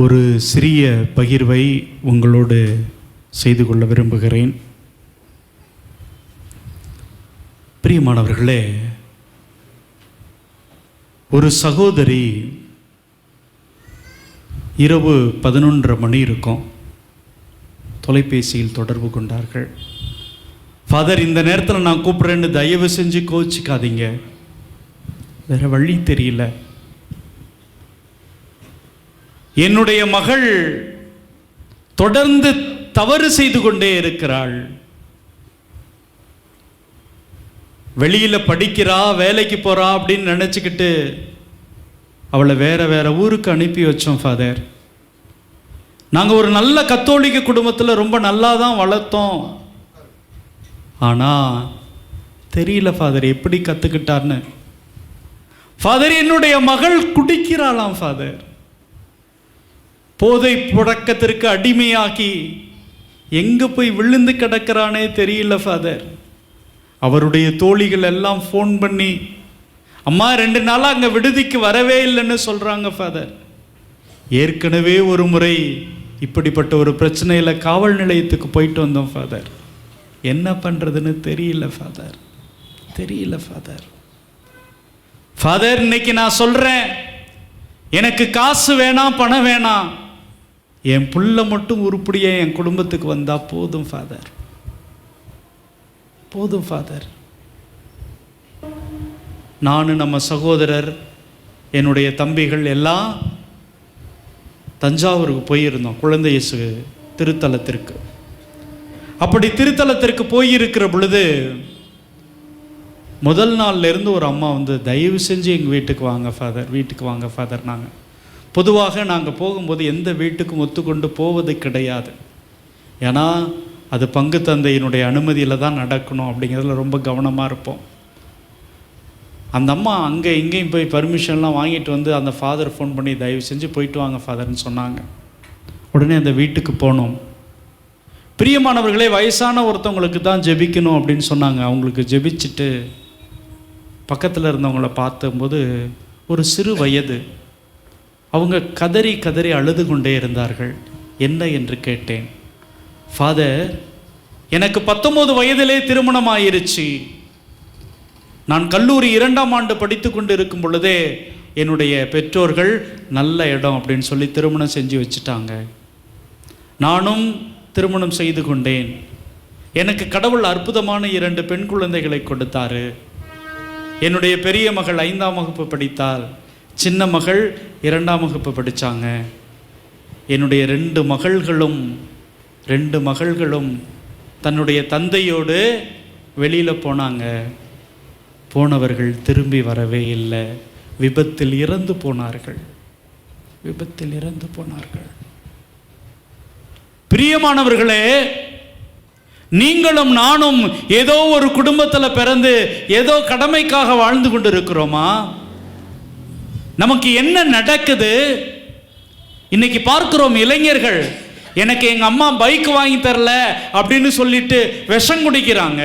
ஒரு சிறிய பகிர்வை உங்களோடு செய்து கொள்ள விரும்புகிறேன். பிரியமானவர்களே ஒரு சகோதரி இரவு பதினொன்றரை மணி இருக்கும். தொலைபேசியில் தொடர்பு கொண்டார்கள். ஃபாதர் இந்த நேரத்தில் நான் கூப்பிட்றேன்னு தயவு செஞ்சு கோச்சிக்காதீங்க. வேறு வழி தெரியல. என்னுடைய மகள் தொடர்ந்து தவறு செய்து கொண்டே இருக்கிறாள். வெளியில் படிக்கிறா வேலைக்கு போகிறா அப்படின்னு நினச்சிக்கிட்டு அவளை வேற வேற ஊருக்கு அனுப்பி வச்சோம் ஃபாதர் நாங்கள் ஒரு நல்ல கத்தோலிக்க குடும்பத்தில் ரொம்ப நல்லா தான் வளர்த்தோம். ஆனால் தெரியல ஃபாதர் எப்படி கற்றுக்கிட்டார்னு ஃபாதர் என்னுடைய மகள் குடிக்கிறாளாம் ஃபாதர் போதை புழக்கத்திற்கு அடிமையாகி எங்கே போய் விழுந்து கிடக்கிறானே தெரியல ஃபாதர் அவருடைய தோழிகள் எல்லாம் ஃபோன் பண்ணி அம்மா ரெண்டு நாளாக அங்கே விடுதிக்கு வரவே இல்லைன்னு சொல்கிறாங்க ஃபாதர் ஏற்கனவே ஒரு முறை இப்படிப்பட்ட ஒரு பிரச்சனையில் காவல் நிலையத்துக்கு போயிட்டு வந்தோம் ஃபாதர் என்ன பண்ணுறதுன்னு தெரியல ஃபாதர் தெரியல ஃபாதர் ஃபாதர் இன்னைக்கு நான் சொல்கிறேன் எனக்கு காசு வேணாம் பணம் வேணாம். என் பிள்ளை மட்டும் உருப்படியாக என் குடும்பத்துக்கு வந்தால் போதும் ஃபாதர் போதும் ஃபாதர் நான் நம்ம சகோதரர் என்னுடைய தம்பிகள் எல்லாம் தஞ்சாவூருக்கு போயிருந்தோம் குழந்தை இயேசு திருத்தலத்திற்கு. அப்படி திருத்தலத்திற்கு போயிருக்கிற பொழுது முதல் நாள்லேருந்து ஒரு அம்மா வந்து தயவு செஞ்சு எங்கள் வீட்டுக்கு வாங்க ஃபாதர் வீட்டுக்கு வாங்க ஃபாதர் நாங்கள் பொதுவாக நாங்கள் போகும்போது எந்த வீட்டுக்கும் ஒத்துக்கொண்டு போவது கிடையாது. ஏன்னா அது பங்கு தந்தையினுடைய அனுமதியில் தான் நடக்கணும் அப்படிங்கிறதுல ரொம்ப கவனமாக இருப்போம். அந்த அம்மா அங்கே இங்கேயும் போய் பர்மிஷன்லாம் வாங்கிட்டு வந்து அந்த ஃபாதர் ஃபோன் பண்ணி தயவு செஞ்சு போயிட்டு வாங்க ஃபாதர்னு சொன்னாங்க. உடனே அந்த வீட்டுக்கு போனோம். பிரியமானவர்களே வயசான ஒருத்தவங்களுக்கு தான் ஜெபிக்கணும் அப்படின்னு சொன்னாங்க. அவங்களுக்கு ஜெபிச்சுட்டு பக்கத்தில் இருந்தவங்கள பார்த்தம்போது ஒரு சிறு வயது அவங்க கதறி கதறி அழுது கொண்டே இருந்தார்கள். என்ன என்று கேட்டேன். ஃபாதர் எனக்கு பத்தொம்போது வயதிலே திருமணம் ஆயிருச்சு நான் கல்லூரி இரண்டாம் ஆண்டு படித்து கொண்டு இருக்கும் பொழுதே என்னுடைய பெற்றோர்கள் நல்ல இடம் அப்படின்னு சொல்லி திருமணம் செஞ்சு வச்சுட்டாங்க. நானும் திருமணம் செய்து கொண்டேன். எனக்கு கடவுள் அற்புதமான இரண்டு பெண் குழந்தைகளை கொடுத்தாரு. என்னுடைய பெரிய மகள் ஐந்தாம் வகுப்பு படித்தால் சின்ன மகள் இரண்டாம் வகுப்பு படித்தாங்க என்னுடைய ரெண்டு மகள்களும் ரெண்டு மகள்களும் தன்னுடைய தந்தையோடு வெளியில் போனாங்க. போனவர்கள் திரும்பி வரவே இல்லை. விபத்தில் இறந்து போனார்கள். விபத்தில் இறந்து போனார்கள். பிரியமானவர்களே நீங்களும் நானும் ஏதோ ஒரு குடும்பத்தில் பிறந்து ஏதோ கடமைக்காக வாழ்ந்து கொண்டு இருக்கிறோமா நமக்கு என்ன நடக்குது? இன்னைக்கு பார்க்கிறோம் இளைஞர்கள் எனக்கு எங்க அம்மா பைக் வாங்கி தரல அப்படின்னு சொல்லிட்டு விஷம் குடிக்கிறாங்க.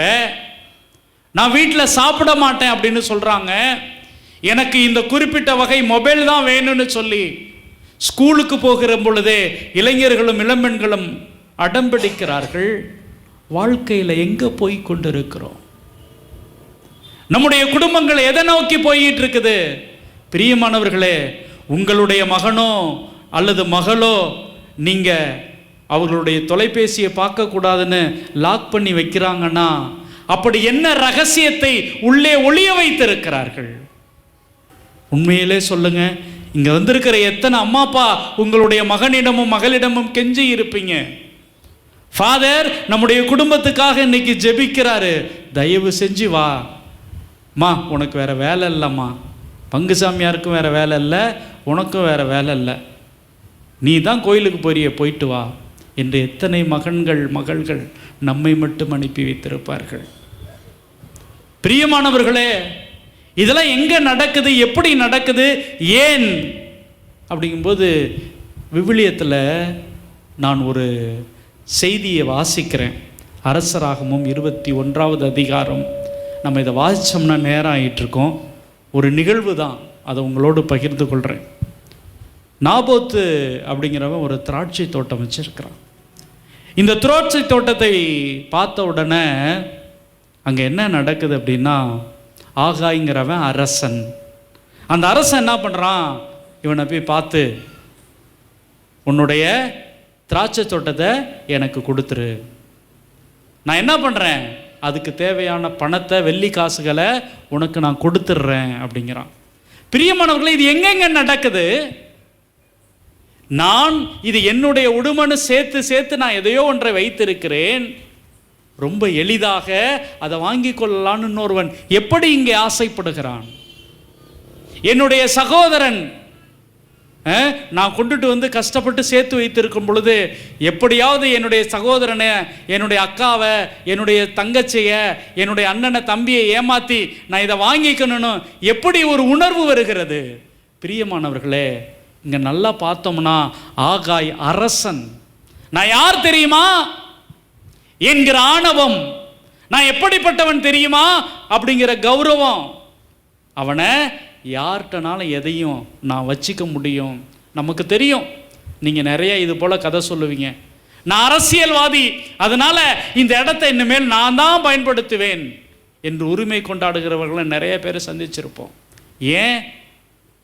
நான் வீட்டில் சாப்பிட மாட்டேன் அப்படின்னு சொல்றாங்க. எனக்கு இந்த குறிப்பிட்ட வகை மொபைல் தான் வேணும்னு சொல்லி ஸ்கூலுக்கு போகிற பொழுதே இளைஞர்களும் இளம்பெண்களும் அடம்பிடிக்கிறார்கள் வாழ்க்கையில் எங்கே போய் கொண்டிருக்கிறோம்? நம்முடைய குடும்பங்கள் எதை நோக்கி போயிட்டு இருக்குது? பிரியமானவர்களே உங்களுடைய மகனோ அல்லது மகளோ நீங்கள் அவர்களுடைய தொலைபேசியை பார்க்கக்கூடாதுன்னு லாக் பண்ணி வைக்கிறாங்கன்னா அப்படி என்ன ரகசியத்தை உள்ளே ஒளிய வைத்திருக்கிறார்கள்? உண்மையிலே சொல்லுங்க இங்க வந்திருக்கிற எத்தனை அம்மா அப்பா உங்களுடைய மகனிடமும் மகளிடமும் கெஞ்சி இருப்பீங்க. ஃபாதர் நம்முடைய குடும்பத்துக்காக இன்னைக்கு ஜெபிக்கிறாரு. தயவு செஞ்சு வா. மா உனக்கு வேற வேலை இல்லைம்மா. பங்கு சாமியாருக்கும் வேறு வேலை இல்லை உனக்கும் வேற வேலை இல்லை. நீ தான் கோயிலுக்கு போறிய போயிட்டு வா என்று எத்தனை மகன்கள் மகள்கள் நம்மை மட்டும் அனுப்பி வைத்திருப்பார்கள். பிரியமானவர்களே இதெல்லாம் எங்கே நடக்குது எப்படி நடக்குது ஏன்? அப்படிங்கும்போது விவிலியத்தில் நான் ஒரு செய்தியை வாசிக்கிறேன். அரசராகமும் இருபத்தி ஒன்றாவது அதிகாரம். நம்ம இதை வாசித்தோம்னா நேரம் ஆயிட்டிருக்கோம். ஒரு நிகழ்வு தான். அதை உங்களோடு பகிர்ந்து கொள்கிறேன் நாபோத்து அப்படிங்கிறவன் ஒரு திராட்சை தோட்டம் வச்சுருக்கிறான். இந்த திராட்சை தோட்டத்தை பார்த்த உடனே அங்கே என்ன நடக்குது அப்படின்னா ஆகாய்ங்கிறவன் அரசன். அந்த அரசன் என்ன பண்ணுறான் இவனை போய் பார்த்து உன்னுடைய திராட்சை தோட்டத்தை எனக்கு கொடுத்துரு. நான் என்ன பண்ணுறேன் அதுக்கு தேவையான பணத்தை வெள்ளி காசுகளை உனக்கு நான் கொடுத்துட்றேன் அப்படிங்கிறான். பிரியமானவர்களே இது எங்கெங்க நடக்குது? நான் இது என்னுடைய உடுமனு சேர்த்து சேர்த்து நான் எதையோ ஒன்றை வைத்திருக்கிறேன். ரொம்ப எளிதாக அதை வாங்கி கொள்ளலான்னு இன்னொருவன் எப்படி இங்கே ஆசைப்படுகிறான்? என்னுடைய சகோதரன் நான் கொண்டுட்டு வந்து கஷ்டப்பட்டு சேர்த்து வைத்திருக்கும் பொழுது எப்படியாவது என்னுடைய சகோதரனை என்னுடைய அக்காவை என்னுடைய தங்கச்சியை என்னுடைய அண்ணனை தம்பியை ஏமாத்தி நான் இதை வாங்கிக்கணும்னு எப்படி ஒரு உணர்வு வருகிறது? பிரியமானவர்களே இங்க நல்லா பார்த்தோம்னா ஆகாய் அரசன். நான் யார் தெரியுமா? என்கிற ஆணவம். நான் எப்படிப்பட்டவன் தெரியுமா? அப்படிங்கிற கௌரவம். அவனை யார்கிட்டனாலும் எதையும் நான் வச்சிக்க முடியும். நமக்கு தெரியும். நீங்கள் நிறைய இது போல் கதை சொல்லுவீங்க. நான் அரசியல்வாதி. அதனால் இந்த இடத்தை இனிமேல் நான் தான் பயன்படுத்துவேன் என்று உரிமை கொண்டாடுகிறவர்களை நிறைய பேர் சந்திச்சிருப்போம். ஏன்?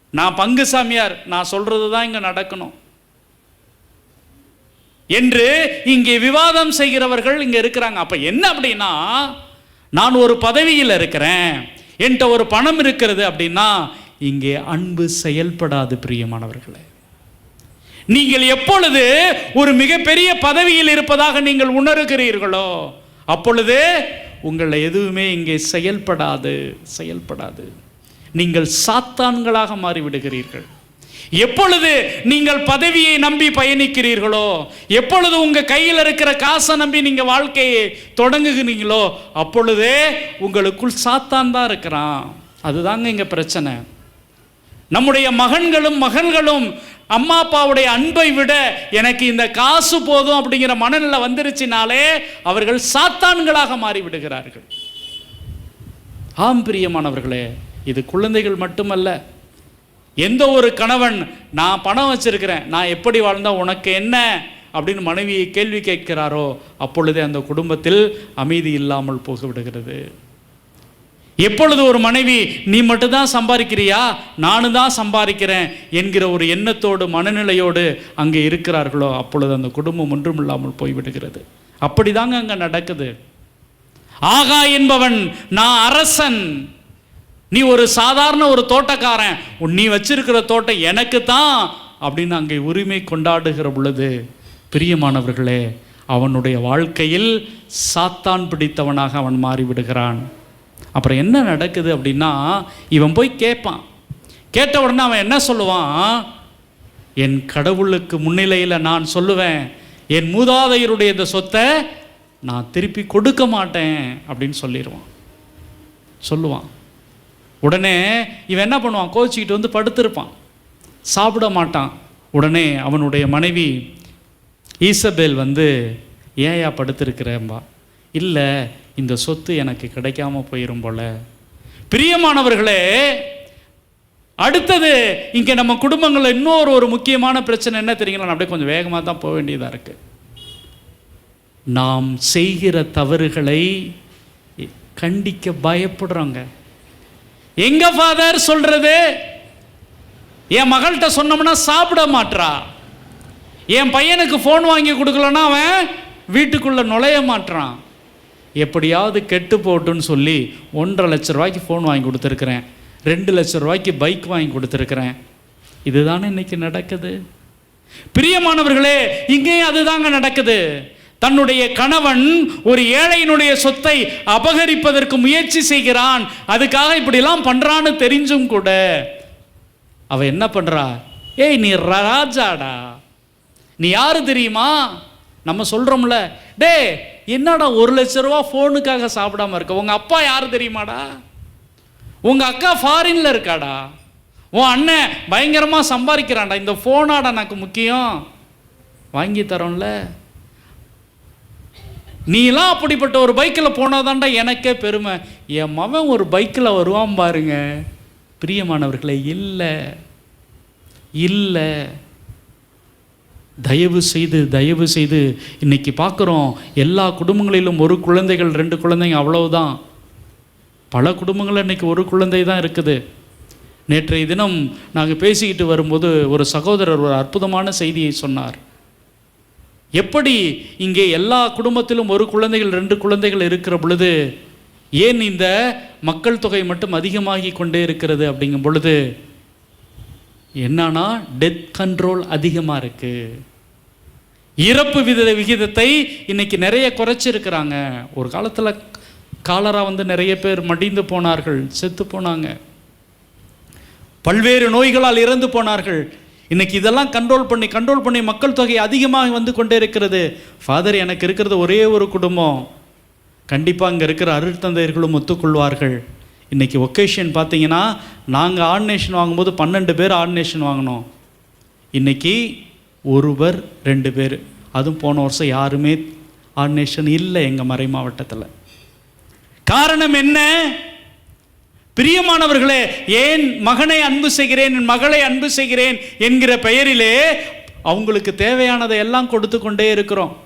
நான் பங்கு சாமியார். நான் சொல்றது தான் இங்கே நடக்கணும். என்று இங்கே விவாதம் செய்கிறவர்கள் இங்கே இருக்கிறாங்க. அப்போ என்ன அப்படின்னா நான் ஒரு பதவியில் இருக்கிறேன். என்கிட்ட ஒரு பணம் இருக்கிறது அப்படின்னா இங்கே அன்பு செயல்படாது பிரியமானவர்களே. நீங்கள் எப்பொழுது ஒரு மிகப்பெரிய பதவியில் இருப்பதாக நீங்கள் உணர்கிறீர்களோ அப்பொழுது உங்களை எதுவுமே இங்கே செயல்படாது செயல்படாது. நீங்கள் சாத்தான்களாக மாறிவிடுகிறீர்கள். எப்பொழுது நீங்கள் பதவியை நம்பி பயணிக்கிறீர்களோ எப்பொழுது உங்க கையில் இருக்கிற காசை நம்பி நீங்க வாழ்க்கையை தொடங்குகிறீங்களோ அப்பொழுதே உங்களுக்குள் சாத்தான் தான் இருக்கிறான். அதுதாங்க இங்க பிரச்சனை. நம்முடைய மகன்களும் மகள்களும் அம்மா அப்பாவுடைய அன்பை விட எனக்கு இந்த காசு போதும் அப்படிங்கிற மனநிலை வந்துருச்சுனாலே அவர்கள் சாத்தான்களாக மாறிவிடுகிறார்கள். ஆம் பிரியமானவர்களே இது குழந்தைகள் மட்டுமல்ல எந்த ஒரு கணவன் நான் பணம் வச்சிருக்கிறேன் நான் எப்படி வாழ்ந்தால் உனக்கு என்ன? அப்படின்னு மனைவியை கேள்வி கேட்கிறாரோ அப்பொழுதே அந்த குடும்பத்தில் அமைதி இல்லாமல் போகிவிடுகிறது. எப்பொழுது ஒரு மனைவி நீ மட்டும்தான் சம்பாதிக்கிறியா? நானும் தான் சம்பாதிக்கிறேன் என்கிற ஒரு எண்ணத்தோடு மனநிலையோடு அங்கே இருக்கிறார்களோ அப்பொழுது அந்த குடும்பம் ஒன்றும் இல்லாமல் போய்விடுகிறது. அப்படிதாங்க அங்கே நடக்குது. ஆகா என்பவன் நான் அரசன். நீ ஒரு சாதாரண ஒரு தோட்டக்காரன். உன் நீ வச்சிருக்கிற தோட்டம் எனக்கு தான் அப்படின்னு அங்கே உரிமை கொண்டாடுகிற பொழுது பிரியமானவர்களே அவனுடைய வாழ்க்கையில் சாத்தான் பிடித்தவனாக அவன் மாறிவிடுகிறான். அப்புறம் என்ன நடக்குது அப்படின்னா இவன் போய் கேட்பான். கேட்ட உடனே அவன் என்ன சொல்லுவான்? என் கடவுளுக்கு முன்னிலையில் நான் சொல்லுவேன் என் மூதாதையருடைய இந்த சொத்தை நான் திருப்பி கொடுக்க மாட்டேன் அப்படின்னு சொல்லிடுவான். சொல்லுவான். உடனே இவன் என்ன பண்ணுவான்? கோச்சிக்கிட்டு வந்து படுத்திருப்பான். சாப்பிட மாட்டான். உடனே அவனுடைய மனைவி ஈசபேல் வந்து ஏயா படுத்திருக்கிறேன்பா? இல்லை இந்த சொத்து எனக்கு கிடைக்காம போயிரும் போல. பிரியமானவர்களே அடுத்தது இங்கே நம்ம குடும்பங்களில் இன்னொரு ஒரு முக்கியமான பிரச்சனை என்ன தெரியுங்களா? அப்படியே கொஞ்சம் வேகமாக தான் போக வேண்டியதாக இருக்குது நாம் செய்கிற தவறுகளை கண்டிக்க பயப்படுறோங்க. எங்க ஃபாதர் சொல்றது? என் மகள்கிட்ட சொன்னோம்னா சாப்பிட மாட்றா. என் பையனுக்கு ஃபோன் வாங்கி கொடுக்கலன்னா அவன் வீட்டுக்குள்ள நுழைய மாட்றான். எப்படியாவது கெட்டு போட்டுன்னு சொல்லி ஒன்றரை லட்ச ரூபாய்க்கு ஃபோன் வாங்கி கொடுத்துருக்குறேன். ரெண்டு லட்ச ரூபாய்க்கு பைக் வாங்கி கொடுத்துருக்குறேன். இதுதானே இன்னைக்கு நடக்குது? பிரியமானவர்களே இங்கேயும் அதுதாங்க நடக்குது. தன்னுடைய கணவன் ஒரு ஏழையினுடைய சொத்தை அபகரிப்பதற்கு முயற்சி செய்கிறான். அதுக்காக இப்படிலாம் பண்ணுறான்னு தெரிஞ்சும் கூட அவ என்ன பண்ணுறா ஏய் நீ ராஜாடா. நீ யாரு தெரியுமா? நம்ம சொல்கிறோம்ல டே என்னடா ஒரு லட்ச ரூபா ஃபோனுக்காக சாப்பிடாம இருக்க? உங்கள் அப்பா யாரு தெரியுமாடா? உங்கள் அக்கா ஃபாரின்ல இருக்காடா. உன் அண்ணன் பயங்கரமாக சம்பாதிக்கிறான்டா. இந்த ஃபோனாடா எனக்கு முக்கியம். வாங்கி தரோம்ல. நீலாம் அப்படிப்பட்ட ஒரு பைக்கில் போனாதான்டா எனக்கே பெருமை. என் மவன் ஒரு பைக்கில் வருவான் பாருங்க. பிரியமானவர்களே இல்லை. இல்லை. தயவு செய்து தயவு செய்து இன்னைக்கு பார்க்குறோம் எல்லா குடும்பங்களிலும் ஒரு குழந்தைகள் ரெண்டு குழந்தைங்க அவ்வளவுதான். பல குடும்பங்கள் இன்றைக்கி ஒரு குழந்தை தான் இருக்குது. நேற்றைய தினம் நாங்கள் பேசிக்கிட்டு வரும்போது ஒரு சகோதரர் ஒரு அற்புதமான செய்தியை சொன்னார். எப்படி இங்கே எல்லா குடும்பத்திலும் ஒரு குழந்தைகள் ரெண்டு குழந்தைகள் இருக்கிற பொழுது ஏன் இந்த மக்கள் தொகை மட்டும் அதிகமாகி கொண்டே இருக்கிறது அப்படிங்கும் பொழுது என்னன்னா டெத் கண்ட்ரோல் அதிகமாக இருக்கு. இறப்பு வித விகிதத்தை இன்னைக்கு நிறைய குறைச்சிருக்கிறாங்க. ஒரு காலத்தில் காலரா வந்து நிறைய பேர் மடிந்து போனார்கள் செத்து போனாங்க. பல்வேறு நோய்களால் இறந்து போனார்கள். இன்னைக்கு இதெல்லாம் கண்ட்ரோல் பண்ணி கண்ட்ரோல் பண்ணி மக்கள் தொகை அதிகமாக வந்து கொண்டே இருக்கிறது. ஃபாதர் எனக்கு இருக்கிறது ஒரே ஒரு குடும்பம். கண்டிப்பாக அங்கே இருக்கிற அருட்தந்தையர்களும் ஒத்துக்கொள்வார்கள். இன்னைக்கு ஒகேஷன் பார்த்தீங்கன்னா நாங்கள் ஆர்டினேஷன் வாங்கும்போது பன்னெண்டு பேர் ஆர்டினேஷன் வாங்கினோம் இன்னைக்கு ஒருவர் ரெண்டு பேர். அதுவும் போன வருஷம் யாருமே ஆர்டினேஷன் இல்லை எங்கள் மறை மாவட்டத்தில். காரணம் என்ன? பிரியமானவர்களே ஏன் மகனை அன்பு செய்கிறேன் என் மகளை அன்பு செய்கிறேன் என்கிற பெயரிலே அவங்களுக்கு தேவையானதை எல்லாம் கொடுத்து கொண்டே இருக்கிறோம்.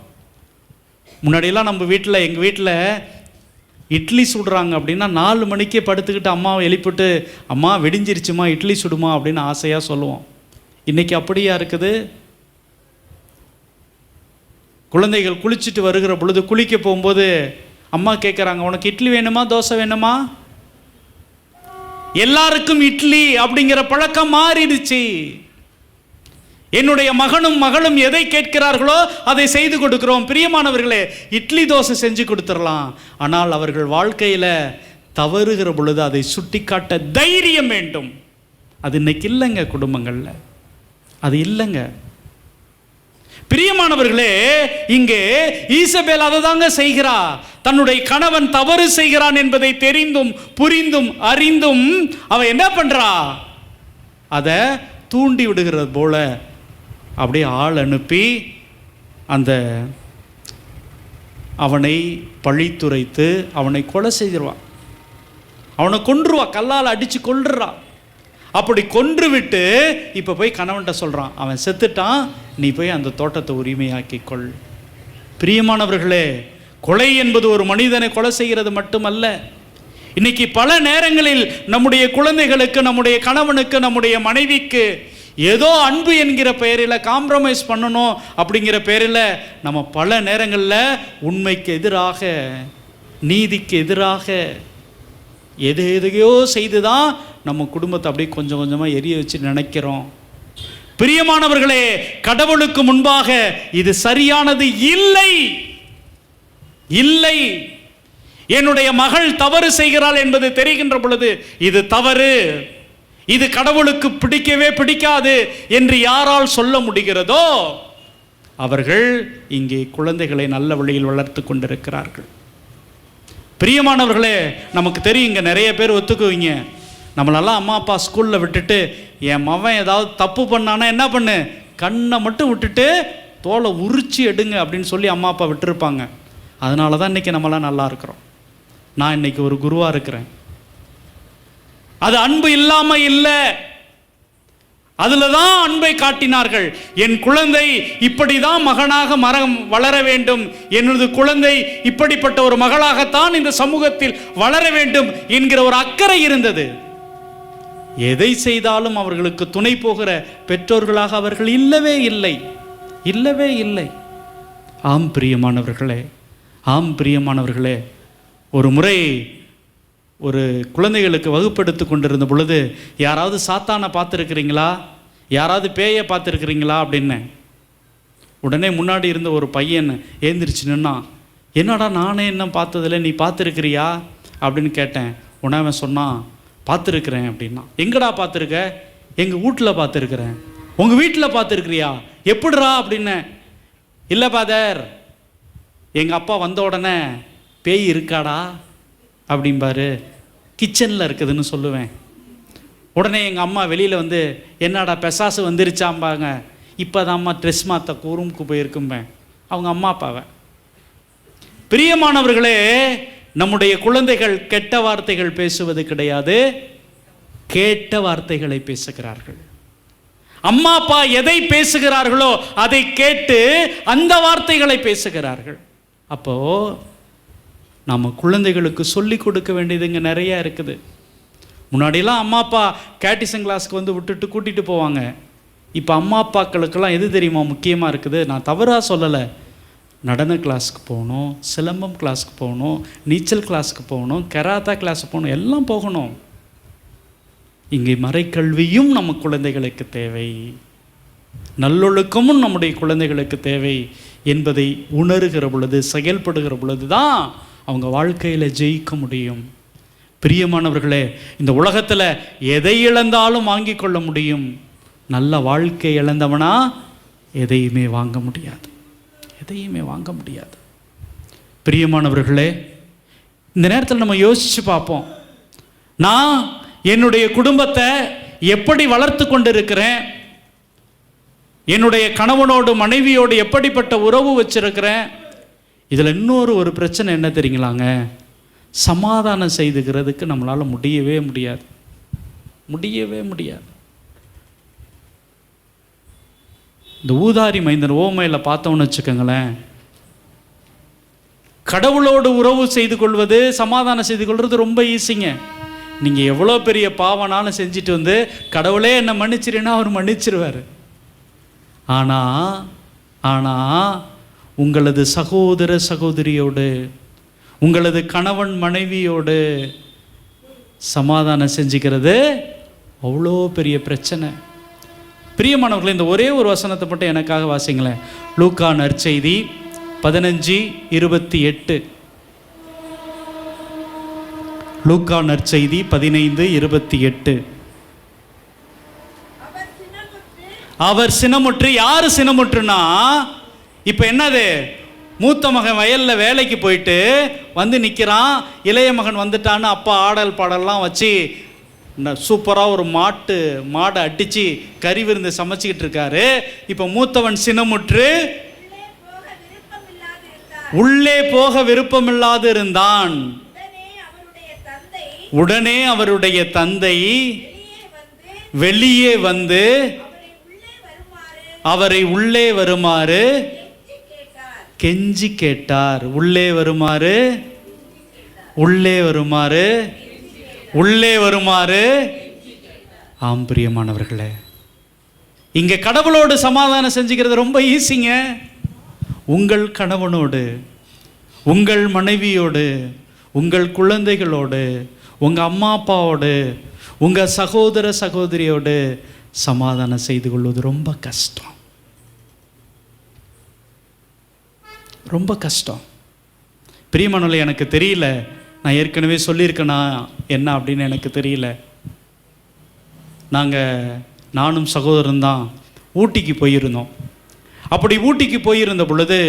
முன்னாடியெல்லாம் நம்ம வீட்டில் எங்கள் வீட்டில் இட்லி சுடுறாங்க அப்படின்னா நாலு மணிக்கே படுத்துக்கிட்டு அம்மாவை எழுப்பிட்டு அம்மா வெடிஞ்சிருச்சுமா இட்லி சுடுமா? அப்படின்னு ஆசையாக சொல்லுவோம். இன்னைக்கு அப்படியா இருக்குது? குழந்தைகள் குளிச்சுட்டு வருகிற பொழுது குளிக்க போகும்போது அம்மா கேட்குறாங்க உனக்கு இட்லி வேணுமா தோசை வேணுமா? எல்லாருக்கும் இட்லி அப்படிங்கிற பழக்கம் மாறிடுச்சு. என்னுடைய மகனும் மகளும் எதை கேட்கிறார்களோ அதை செய்து கொடுக்கிறோம். பிரியமானவர்களே இட்லி தோசை செஞ்சு கொடுத்துடலாம். ஆனால் அவர்கள் வாழ்க்கையில் தவறுகிற பொழுது அதை சுட்டிக்காட்ட தைரியம் வேண்டும். அது இன்னைக்கு இல்லைங்க குடும்பங்களில். அது இல்லைங்க. பிரியமானவர்களே இங்கே ஈசபேல் அதை தாங்க செய்கிறா. தன்னுடைய கணவன் தவறு செய்கிறான் என்பதை தெரிந்தும் புரிந்தும் அறிந்தும் அவ என்ன பண்றா? அதை தூண்டி விடுகிறது போல அப்படியே ஆள் அனுப்பி அந்த அவனை பழித்துரைத்து அவனை கொலை செய்திருவான். அவனை கொன்றுவா கல்லால் அடித்து கொன்றுறா அப்படி கொன்று விட்டு இப்போ போய் கணவன்கிட்ட சொல்கிறான் அவன் செத்துட்டான் நீ போய் அந்த தோட்டத்தை உரிமையாக்கிக் கொள் பிரியமானவர்களே கொலை என்பது ஒரு மனிதனை கொலை செய்கிறது மட்டுமல்ல. இன்னைக்கு பல நேரங்களில் நம்முடைய குழந்தைகளுக்கு நம்முடைய கணவனுக்கு நம்முடைய மனைவிக்கு ஏதோ அன்பு என்கிற பெயரில் காம்ப்ரமைஸ் பண்ணணும் அப்படிங்கிற பெயரில் நம்ம பல நேரங்களில் உண்மைக்கு எதிராக நீதிக்கு எதிராக எது எதுகையோ செய்து தான் நம்ம குடும்பத்தை அப்படியே கொஞ்சம் கொஞ்சமாக எரிய வச்சு நினைக்கிறோம். பிரியமானவர்களே கடவுளுக்கு முன்பாக இது சரியானது இல்லை. இல்லை. என்னுடைய மகள் தவறு செய்கிறாள் என்பது தெரிகின்ற பொழுது இது தவறு. இது கடவுளுக்கு பிடிக்கவே பிடிக்காது என்று யாரால் சொல்ல முடிகிறதோ? அவர்கள் இங்கே குழந்தைகளை நல்ல வழியில் வளர்த்து கொண்டிருக்கிறார்கள். பிரியமானவர்களே நமக்கு தெரியும் இங்கே நிறைய பேர் ஒத்துக்குவீங்க. நம்மளெல்லாம் அம்மா அப்பா ஸ்கூலில் விட்டுட்டு என் மவன் ஏதாவது தப்பு பண்ணானா என்ன பண்ணு? கண்ணை மட்டும் விட்டுட்டு தோலை உரிச்சு எடுங்க அப்படின்னு சொல்லி அம்மா அப்பா விட்டுருப்பாங்க. அதனால தான் இன்றைக்கி நம்மளாம் நல்லா இருக்கிறோம். நான் இன்னைக்கு ஒரு குருவாக இருக்கிறேன். அது அன்பு இல்லாமல் இல்லை. அதில் தான் அன்பை காட்டினார்கள். என் குழந்தை இப்படி தான் மகனாக மரம் வளர வேண்டும். எனது குழந்தை இப்படிப்பட்ட ஒரு மகளாகத்தான் இந்த சமூகத்தில் வளர வேண்டும் என்கிற ஒரு அக்கறை இருந்தது. எதை செய்தாலும் அவர்களுக்கு துணை போகிற பெற்றோர்களாக அவர்கள் இல்லவே இல்லை. இல்லவே இல்லை. ஆம் பிரியமானவர்களே ஆம் பிரியமானவர்களே ஒரு முறை ஒரு குழந்தைகளுக்கு வகுப்பெடுத்து கொண்டிருந்த பொழுது யாராவது சாத்தானை பார்த்துருக்குறீங்களா? யாராவது பேயை பார்த்துருக்குறீங்களா? அப்படின்னு. உடனே முன்னாடி இருந்த ஒரு பையன் ஏந்திரிச்சு நின்னான். என்னடா நானே என்ன பார்த்ததில்ல. நீ பார்த்துருக்கிறியா? அப்படின்னு கேட்டேன். உடனே அவன் சொன்னான் பார்த்துருக்குறேன் அப்படின்னா எங்கடா பார்த்துருக்க? எங்கள் வீட்டில் பார்த்துருக்குறேன். உங்கள் வீட்டில் பார்த்துருக்குறியா? எப்படிரா அப்படின்னு. இல்லை பாதர் எங்கள் அப்பா வந்த உடனே பேய் இருக்காடா? அப்படிம்பாரு கிச்சனில் இருக்குதுன்னு சொல்லுவேன். உடனே எங்கள் அம்மா வெளியில் வந்து என்னடா பெசாசு வந்துருச்சாம்பாங்க. இப்போ தான் அம்மா ட்ரெஸ் மாற்ற ரூமுக்கு போயிருக்கும்பேன். அவங்க அம்மா அப்பாவை. பிரியமானவர்களே நம்முடைய குழந்தைகள் கெட்ட வார்த்தைகள் பேசுவது கிடையாது. கேட்ட வார்த்தைகளை பேசுகிறார்கள். அம்மா அப்பா எதை பேசுகிறார்களோ அதை கேட்டு அந்த வார்த்தைகளை பேசுகிறார்கள். அப்போ நம்ம குழந்தைகளுக்கு சொல்லி கொடுக்க வேண்டியது இங்கே நிறையா இருக்குது. முன்னாடியெல்லாம் அம்மா அப்பா கேட்டிசன் கிளாஸ்க்கு வந்து விட்டுட்டு கூட்டிகிட்டு போவாங்க. இப்போ அம்மா அப்பாக்களுக்கெல்லாம் எது தெரியுமா முக்கியமாக இருக்குது? நான் தவறாக சொல்லலை. நடன கிளாஸ்க்கு போகணும் சிலம்பம் கிளாஸ்க்கு போகணும் நீச்சல் கிளாஸ்க்கு போகணும் கராத்தா கிளாஸுக்கு போகணும் எல்லாம் போகணும். இங்கே மறைக்கல்வியும் நம்ம குழந்தைகளுக்கு தேவை. நல்லொழுக்கமும் நம்முடைய குழந்தைகளுக்கு தேவை என்பதை உணர்கிற பொழுது செயல்படுகிற பொழுது தான் அவங்க வாழ்க்கையில் ஜெயிக்க முடியும். பிரியமானவர்களே இந்த உலகத்தில் எதை இழந்தாலும் வாங்கி கொள்ள முடியும். நல்ல வாழ்க்கை இழந்தவனா எதையுமே வாங்க முடியாது. எதையுமே வாங்க முடியாது. பிரியமானவர்களே இந்த நேரத்தில் நம்ம யோசித்து பார்ப்போம். நான் என்னுடைய குடும்பத்தை எப்படி வளர்த்து கொண்டிருக்கிறேன்? என்னுடைய கணவனோடு மனைவியோடு எப்படிப்பட்ட உறவு வச்சிருக்கிறேன்? இதில் இன்னொரு ஒரு பிரச்சனை என்ன தெரியுங்களாங்க? சமாதானம் செய்துக்கிறதுக்கு நம்மளால் முடியவே முடியாது. முடியவே முடியாது. இந்த ஊதாரி மைந்தன் ஓமையில் பார்த்தோம்னு வச்சுக்கோங்களேன். கடவுளோடு உறவு செய்து கொள்வது சமாதானம் செய்து கொள்வது ரொம்ப ஈஸிங்க நீங்கள் எவ்வளோ பெரிய பாவனாலும் செஞ்சுட்டு வந்து கடவுளே என்னை மன்னிச்சிருன்னா அவர் மன்னிச்சிருவார். ஆனால் ஆனால் உங்களது சகோதர சகோதரியோடு உங்களது கணவன் மனைவியோடு சமாதானம் செஞ்சுக்கிறது. அவ்வளோ பெரிய பிரச்சனை. பிரியமானவர்களே இந்த ஒரே ஒரு வசனத்தை மட்டும் எனக்காக வாசிங்களேன். லூக்கா நற்செய்தி பதினஞ்சு இருபத்தி எட்டு. லூக்கா நற்செய்தி பதினைந்து இருபத்தி எட்டு. அவர் சினமுற்று அவர் சினமுற்று யார் சினமுற்றுனா? இப்போ என்னது? மூத்த மகன் வயலில் வேலைக்கு போயிட்டு வந்து நிற்கிறான் இளைய மகன் வந்துட்டான்னு அப்பா ஆடல் பாடல்லாம் வச்சு சூப்பராக ஒரு மாட்டு மாடை அடித்து கறி விருந்து சமைச்சிக்கிட்டு இருக்காரு. இப்போ மூத்தவன் சினமுற்று உள்ளே போக விருப்பமில்லாது இருந்தான். உடனே அவருடைய தந்தை வெளியே வந்து அவரை உள்ளே வருமாறு கெஞ்சி கேட்டார். உள்ளே வருமாறு? உள்ளே வருமாறு? உள்ளே வருமாறு? ஆம் பிரியமானவர்களே. கடவுளோடு சமாதானம் செஞ்சுக்கிறது ரொம்ப ஈஸிங்க. உங்கள் கணவனோடு உங்கள் மனைவியோடு உங்கள் குழந்தைகளோடு உங்கள் அம்மா அப்பாவோடு உங்கள் சகோதர சகோதரியோடு சமாதானம் செய்து கொள்வது ரொம்ப கஷ்டம். ரொம்ப கஷ்டம். பிரியமானவர்களே எனக்கு தெரியல. நான் ஏற்கனவே சொல்லியிருக்கேனா என்ன அப்படின்னு எனக்கு தெரியல. நாங்கள் நானும் சகோதரன் தான் ஊட்டிக்கு போயிருந்தோம். அப்படி ஊட்டிக்கு போயிருந்த பொழுது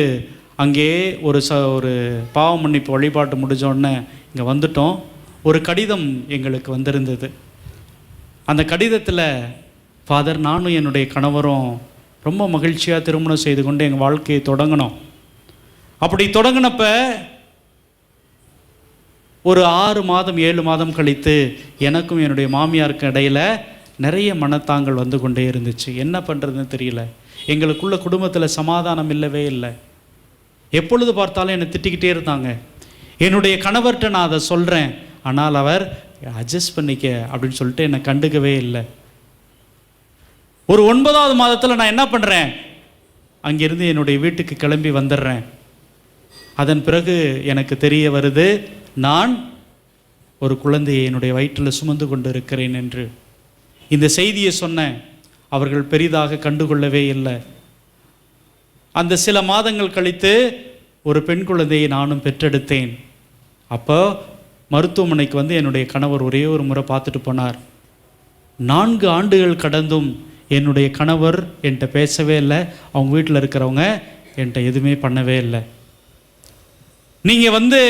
அங்கே ஒரு ச ஒரு பாவ மன்னிப்பு வழிபாட்டு முடிஞ்சோடனே இங்கே வந்துட்டோம். ஒரு கடிதம் எங்களுக்கு வந்திருந்தது. அந்த கடிதத்தில் ஃபாதர் நானும் என்னுடைய கணவரும் ரொம்ப மகிழ்ச்சியாக திருமணம் செய்து கொண்டு எங்கள் வாழ்க்கையை தொடங்கினோம். அப்படி தொடங்கினப்ப ஒரு ஆறு மாதம் ஏழு மாதம் கழித்து எனக்கும் என்னுடைய மாமியாருக்கும் இடையில நிறைய மனத்தாங்கள் வந்து கொண்டே இருந்துச்சு. என்ன பண்ணுறதுன்னு தெரியல. எங்களுக்குள்ள குடும்பத்தில் சமாதானம் இல்லவே இல்லை. எப்பொழுது பார்த்தாலும் என்னை திட்டிக்கிட்டே இருந்தாங்க. என்னுடைய கணவர்கிட்ட நான் அதை சொல்கிறேன் ஆனால் அவர் அட்ஜஸ்ட் பண்ணிக்க அப்படின்னு சொல்லிட்டு என்னை கண்டுக்கவே இல்லை. ஒரு ஒன்பதாவது மாதத்தில் நான் என்ன பண்ணுறேன் அங்கேருந்து என்னுடைய வீட்டுக்கு கிளம்பி வந்துடுறேன். அதன் பிறகு எனக்கு தெரிய வருது நான் ஒரு குழந்தையை என்னுடைய வயிற்றில் சுமந்து கொண்டு இருக்கிறேன் என்று. இந்த செய்தியை சொன்னேன் அவர்கள் பெரிதாக கண்டுகொள்ளவே இல்லை. அந்த சில மாதங்கள் கழித்து ஒரு பெண் குழந்தையை நானும் பெற்றெடுத்தேன். அப்போ மருத்துவமனைக்கு வந்து என்னுடைய கணவர் ஒரே ஒரு முறை பார்த்துட்டு போனார். நான்கு ஆண்டுகள் கடந்தும் என்னுடைய கணவர் என்கிட்ட பேசவே இல்லை. அவங்க வீட்டில் இருக்கிறவங்க என்கிட்ட எதுவுமே பண்ணவே இல்லை. நீங்கள் வந்து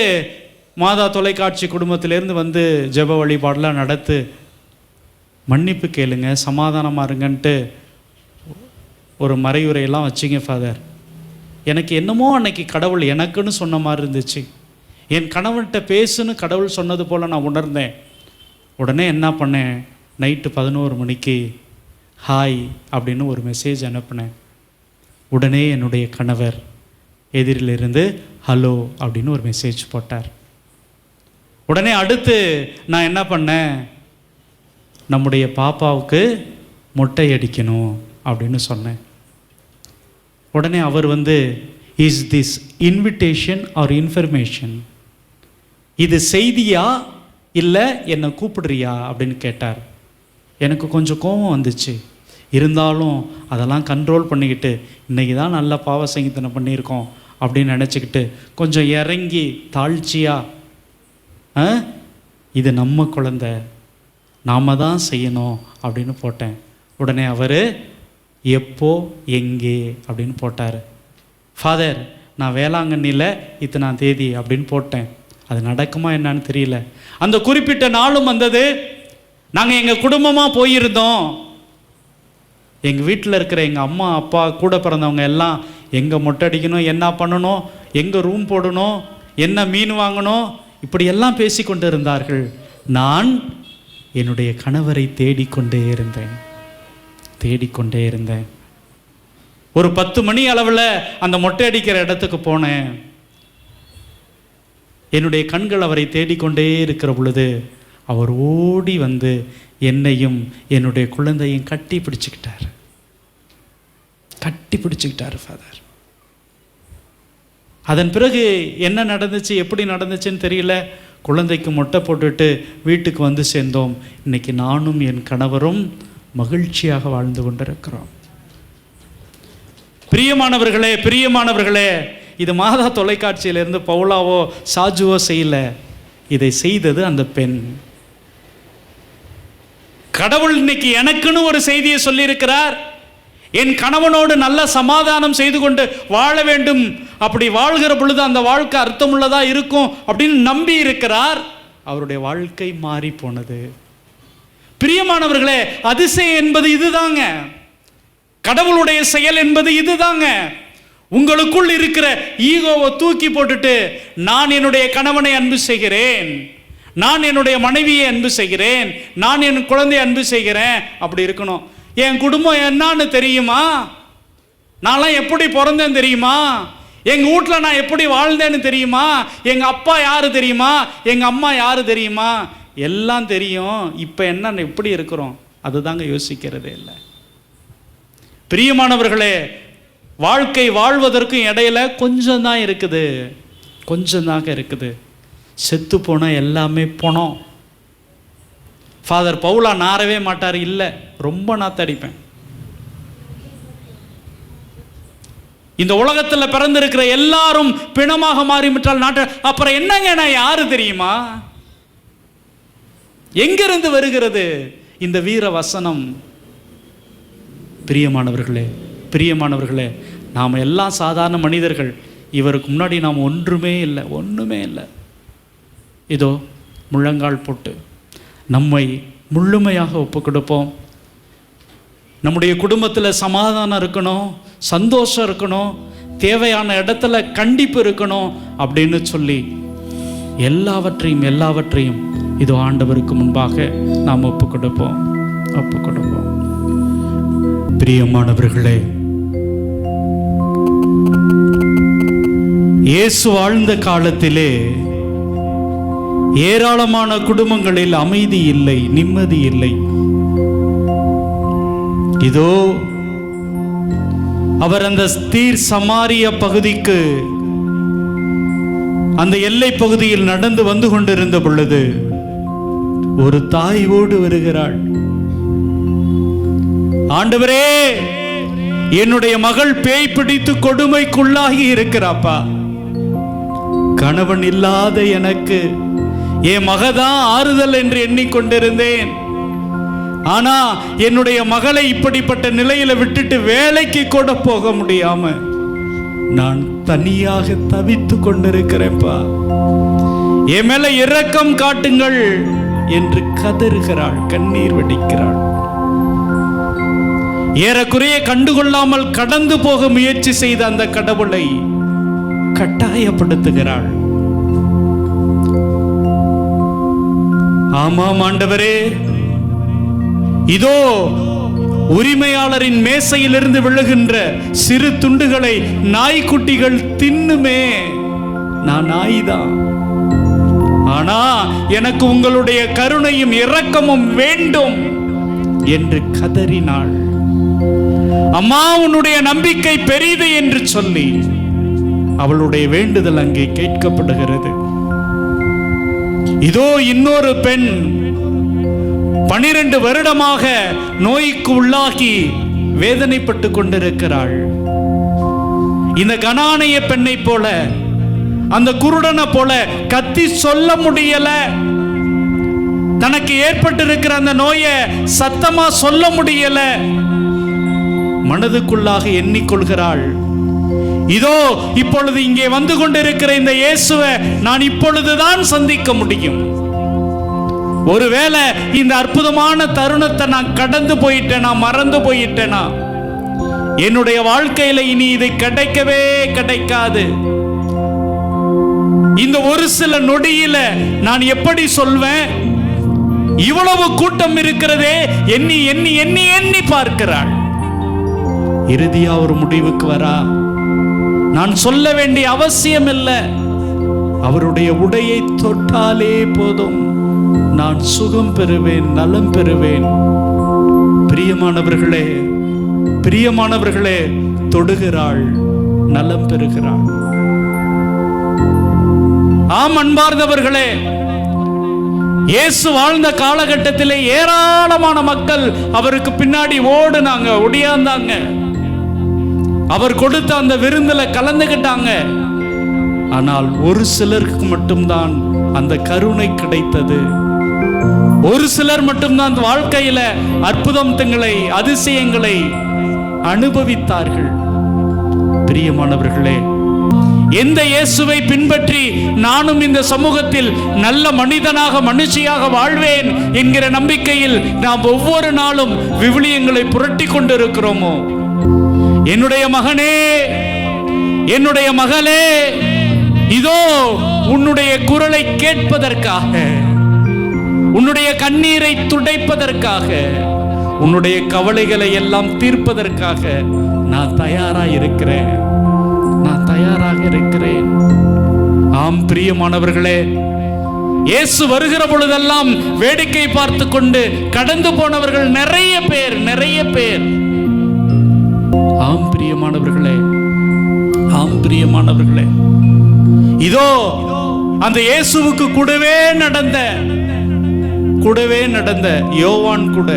மாதா தொலைக்காட்சி குடும்பத்திலேருந்து வந்து ஜெப வழிபாடெலாம் நடத்து மன்னிப்பு கேளுங்க சமாதானமாக இருங்கன்ட்டு ஒரு மறையுரையெல்லாம் வச்சிங்க ஃபாதர் எனக்கு என்னமோ அன்னைக்கு கடவுள் எனக்குன்னு சொன்ன மாதிரி இருந்துச்சு. என் கணவன்கிட்ட பேசுன்னு கடவுள் சொன்னது போல் நான் உணர்ந்தேன். உடனே என்ன பண்ணேன்? நைட்டு பதினோரு மணிக்கு ஹாய் அப்படின்னு ஒரு மெசேஜ் அனுப்பினேன். உடனே என்னுடைய கணவர் எதிரிலிருந்து ஹலோ அப்படின்னு ஒரு மெசேஜ் போட்டார். உடனே அடுத்து நான் என்ன பண்ணேன்? நம்முடைய பாப்பாவுக்கு மொட்டை அடிக்கணும் அப்படின்னு சொன்னேன். உடனே அவர் வந்து is this invitation or information இது செய்தியா இல்லை என்னை கூப்பிடுறியா? அப்படின்னு கேட்டார். எனக்கு கொஞ்சம் கோபம் வந்துச்சு. இருந்தாலும் அதெல்லாம் கண்ட்ரோல் பண்ணிக்கிட்டு இன்றைக்கி தான் நல்ல பாவ சங்கீதனை பண்ணியிருக்கோம். அப்படின்னு நினச்சிக்கிட்டு கொஞ்சம் இறங்கி தாழ்ச்சியாக ஆ? இது நம்ம குழந்தை நாம தான் செய்யணும் அப்படின்னு போட்டேன். உடனே அவர் எப்போ எங்கே? அப்படின்னு போட்டார். ஃபாதர் நான் வேளாங்கண்ணியில் இத்தனாம் தேதி அப்படின்னு போட்டேன். அது நடக்குமா என்னன்னு தெரியல. அந்த குறிப்பிட்ட நாளும் வந்தது. நாங்கள் எங்கள் குடும்பமாக போயிருந்தோம். எங்கள் வீட்டில் இருக்கிற எங்கள் அம்மா அப்பா கூட பிறந்தவங்க எல்லாம் எங்கே மொட்டை அடிக்கணும் என்ன பண்ணணும் எங்கே ரூம் போடணும் என்ன மீன் வாங்கணும் இப்படியெல்லாம் பேசி கொண்டு இருந்தார்கள் நான் என்னுடைய கணவரை தேடிக்கொண்டே இருந்தேன். தேடிக்கொண்டே இருந்தேன். ஒரு பத்து மணி அளவில் அந்த மொட்டை அடிக்கிற இடத்துக்கு போனேன். என்னுடைய கண்கள் அவரை தேடிக்கொண்டே இருக்கிற பொழுது அவர் ஓடி வந்து என்னையும் என்னுடைய குழந்தையும் கட்டி பிடிச்சுக்கிட்டார். கட்டி பிடிச்சுக்கிட்டாரு ஃபாதர். அதன் பிறகு என்ன நடந்துச்சு எப்படி நடந்துச்சுன்னு தெரியல. குழந்தைக்கு மொட்டை போட்டுட்டு வீட்டுக்கு வந்து சேர்ந்தோம். இன்னைக்கு நானும் என் கணவரும் மகிழ்ச்சியாக வாழ்ந்து கொண்டிருக்கிறோம். பிரியமானவர்களே பிரியமானவர்களே இது மாதா தொலைக்காட்சியிலிருந்து பவுலாவோ சாஜுவோ செய்யல. இதை செய்தது அந்த பெண். கடவுள் இன்னைக்கு எனக்குன்னு ஒரு செய்தியை சொல்லியிருக்கிறார். என் கணவனோடு நல்ல சமாதானம் செய்து கொண்டு வாழ வேண்டும். அப்படி வாழ்கிற பொழுது அந்த வாழ்க்கை அர்த்தமுள்ளதா இருக்கும் அப்படின்னு நம்பி இருக்கிறார். அவருடைய வாழ்க்கை மாறி போனது. பிரியமானவர்களே அதிசயம் என்பது இதுதாங்க. கடவுளுடைய செயல் என்பது இதுதாங்க. உங்களுக்குள் இருக்கிற ஈகோவை தூக்கி போட்டுட்டு நான் என்னுடைய கணவனை அன்பு செய்கிறேன். நான் என்னுடைய மனைவியை அன்பு செய்கிறேன். நான் என் குழந்தையை அன்பு செய்கிறேன். அப்படி இருக்கணும். என் குடும்பம் என்னன்னு தெரியுமா? நான்லாம் எப்படி பிறந்தேன் தெரியுமா? எங்கள் வீட்டில் நான் எப்படி வாழ்ந்தேன்னு தெரியுமா? எங்கள் அப்பா யார் தெரியுமா? எங்கள் அம்மா யார் தெரியுமா? எல்லாம் தெரியும். இப்போ என்ன எப்படி இருக்கிறோம்? அதுதாங்க யோசிக்கிறதே இல்லை. பிரியமானவர்களே வாழ்க்கை வாழ்வதற்கும் இடையில கொஞ்சம் தான் இருக்குது. கொஞ்சம் தாங்க இருக்குது. செத்து போன எல்லாமே பணம். ஃபாதர் பவுலா நாரவே மாட்டார். இல்லை ரொம்ப நாத்தடிப்பேன் இந்த உலகத்தில் பிறந்திருக்கிற எல்லாரும் பிணமாக மாறிவிட்டால் நாட்டு அப்புறம் என்னங்க நான் யாரு தெரியுமா? எங்கிருந்து வருகிறது இந்த வீர வசனம்? பிரியமானவர்களே பிரியமானவர்களே நாம் எல்லாம் சாதாரண மனிதர்கள். இவருக்கு முன்னாடி நாம் ஒன்றுமே இல்லை ஒன்றுமே இல்லை. இதோ முழங்கால் போட்டு. நம்மை முழுமையாக ஒப்பு கொடுப்போம் நம்முடைய குடும்பத்தில் சமாதானம் இருக்கணும் சந்தோஷம் இருக்கணும் தேவையான இடத்துல கண்டிப்பு இருக்கணும் அப்படின்னு சொல்லி எல்லாவற்றையும் எல்லாவற்றையும் இது ஆண்டவருக்கு முன்பாக நாம் ஒப்பு கொடுப்போம் ஒப்பு கொடுப்போம் பிரியமானவர்களே இயேசு வாழ்ந்த காலத்திலே ஏராளமான குடும்பங்களில் அமைதி இல்லை நிம்மதி இல்லை. இதோ அவர் அந்த தீர் சமாரிய பகுதிக்கு அந்த எல்லை பகுதியில் நடந்து வந்து கொண்டிருந்த பொழுது ஒரு தாய் ஓடு வருகிறாள். ஆண்டவரே என்னுடைய மகள் பேய் பிடித்து கொடுமைக்குள்ளாகி இருக்கிறாப்பா. கணவன் இல்லாத எனக்கு என் மகதான் ஆறுதல் என்று எண்ணிக்கொண்டிருந்தேன். ஆனா என்னுடைய மகளை இப்படிப்பட்ட நிலையில விட்டுட்டு வேலைக்கு கூட போக முடியாம நான் தனியாக தவித்து கொண்டிருக்கிறேன்ப்பா என் மேல இரக்கம் காட்டுங்கள் என்று கதறுகிறாள் கண்ணீர் வடிக்கிறாள். ஏறக்குறைய கண்டுகொள்ளாமல் கடந்து போக முயற்சி செய்த அந்த கடவுளை கட்டாயப்படுத்துகிறாள். ஆமாம் ஆண்டவரே. இதோ உரிமையாளரின் மேசையிலிருந்து விழுகின்ற சிறு துண்டுகளை நாய்க்குட்டிகள் தின்னுமே. நான் நாய்தான். ஆனா எனக்கு உங்களுடைய கருணையும் இரக்கமும் வேண்டும் என்று கதறினாள். அம்மா உன்னுடைய நம்பிக்கை பெரிது என்று சொல்லி அவளுடைய வேண்டுதல் அங்கே கேட்கப்படுகிறது. இதோ இன்னொரு பெண் பனிரெண்டு வருடமாக நோய்க்கு உள்ளாகி வேதனைப்பட்டு கொண்டிருக்கிறாள். இந்த கனானைய பெண்ணை போல அந்த குருடனை போல கத்தி சொல்ல முடியல. தனக்கு ஏற்பட்டிருக்கிற அந்த நோயை சத்தமா சொல்ல முடியல. மனதுக்குள்ளாக எண்ணிக்கொள்கிறாள் இதோ இப்பொழுது இங்கே வந்து கொண்டிருக்கிற இந்த இயேசுவை நான் இப்பொழுதுதான் சந்திக்க முடியும். ஒருவேளை இந்த அற்புதமான தருணத்தை நான் கடந்து போயிட்டேனா மறந்து போயிட்டேனா? என்னுடைய வாழ்க்கையில இனி இது கிடைக்கவே கிடைக்காது. இந்த ஒரு சில நொடியில நான் எப்படி சொல்வேன்? இவ்வளவு கூட்டம் இருக்கிறதே எண்ணி எண்ணி எண்ணி எண்ணி பார்க்கிறாள். இறுதியா ஒரு முடிவுக்கு வரா? நான் சொல்ல வேண்டிய அவசியம் இல்லை அவருடைய உடையை தொட்டாலே போதும். நான் சுகம் பெறுவேன் நலம் பெறுவேன். பிரியமானவர்களே பிரியமானவர்களே தொடுகிறாள் நலம் பெறுகிறாள். ஆம் அன்பார்ந்தவர்களே இயேசு வாழ்ந்த காலகட்டத்திலே ஏராளமான மக்கள் அவருக்கு பின்னாடி ஓடுனாங்க ஒடியாந்தாங்க. அவர் கொடுத்த அந்த விருந்தில் கலந்துகிட்டாங்க. ஆனால் ஒரு சிலருக்கு மட்டும்தான் அந்த கருணை கிடைத்தது. ஒரு சிலர் மட்டும்தான் அந்த வாழ்க்கையில அற்புதங்களை அதிசயங்களை அனுபவித்தார்கள். பிரியமானவர்களே எந்த இயேசுவை பின்பற்றி நானும் இந்த சமூகத்தில் நல்ல மனிதனாக மனுஷியாக வாழ்வேன் என்கிற நம்பிக்கையில் நாம் ஒவ்வொரு நாளும் விவிலியங்களை புரட்டி கொண்டிருக்கிறோமோ? என்னுடைய மகனே என்னுடைய மகளே இதோ உன்னுடைய குரலை கேட்பதற்காக உன்னுடைய கண்ணீரை துடைப்பதற்காக உன்னுடைய கவலைகளை எல்லாம் தீர்ப்பதற்காக நான் தயாராக இருக்கிறேன். நான் தயாராக இருக்கிறேன். ஆம் பிரியமானவர்களே இயேசு வருகிற பொழுதெல்லாம் வேடிக்கை பார்த்து கொண்டு கடந்து போனவர்கள் நிறைய பேர் நிறைய பேர். ஆம் பிரியமானவர்களே. ஆம் பிரியமானவர்களே. இதோ அந்த இயேசுவுக்கு கூடவே நடந்த கூடவே நடந்த யோவான் கூட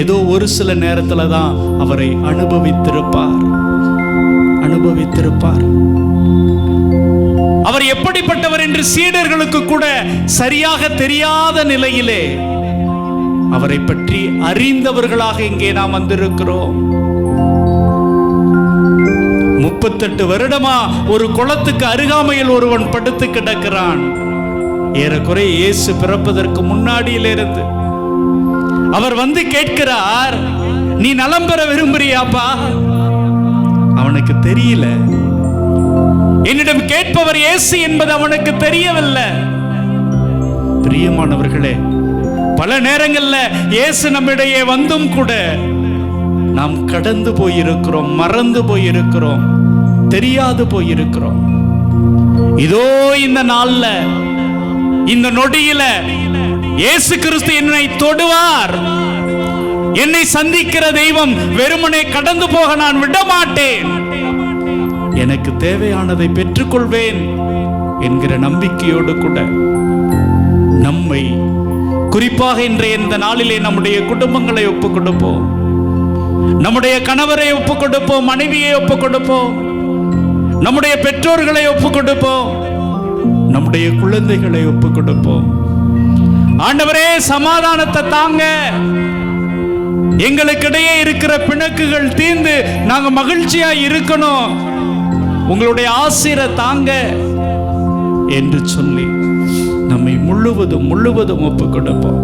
ஏதோ ஒரு சில நேரத்தில் தான் அவரை அனுபவித்திருப்பார். அனுபவித்திருப்பார். அவர் எப்படிப்பட்டவர் என்று சீடர்களுக்கு கூட சரியாக தெரியாத நிலையிலே அவரை பற்றி அறிந்தவர்களாக இங்கே நாம் வந்திருக்கிறோம். முப்பத்தெட்டு வருடமா ஒரு குளத்துக்கு அருகாமையில் ஒருவன் படுத்து கிடக்கிறான். ஏறக்குறை இயேசு பிறப்பதற்கு முன்னாடியிலிருந்து அவர் வந்து கேட்கிறார் நீ நலம் பெற விரும்புறியாப்பா? அவனுக்கு தெரியல. என்னிடம் கேட்பவர் இயேசு என்பது அவனுக்கு தெரியவில்லை. பிரியமானவர்களே பல நேரங்கள்ல இயேசு நம்மிடையே வந்தும் கூட நாம் கடந்து போயிருக்கிறோம் மறந்து போயிருக்கிறோம். தெரியாது போயிருக்கிறோம். இதோ இந்த நாள்ல இந்த நொடியில இயேசு கிறிஸ்து என்னை தொடுவார். என்னை சந்திக்கிற தெய்வம் வெறுமனே கடந்து போக நான் விட மாட்டேன் எனக்கு தேவையானதை பெற்றுக்கொள்வேன் என்கிற நம்பிக்கையோடு கூட. நம்மை குறிப்பாக இன்றைய இந்த நாளிலே நம்முடைய குடும்பங்களை ஒப்புக் கொடுப்போம் நம்முடைய கணவரை ஒப்புக் கொடுப்போம் மனைவியை ஒப்புக் கொடுப்போம் நம்முடைய பெற்றோர்களை ஒப்பு கொடுப்போம் நம்முடைய குழந்தைகளை ஒப்பு கொடுப்போம் ஆண்டவரே சமாதானத்தை தாங்க. எங்களுக்கிடையே இருக்கிற பிணக்குகள் தீர்ந்து நாங்க மகிழ்ச்சியா இருக்கணும். உங்களுடைய ஆசிர தாங்க என்று சொல்லி நம்மை முழுவதும் முழுவதும் ஒப்புக் கொடுப்போம்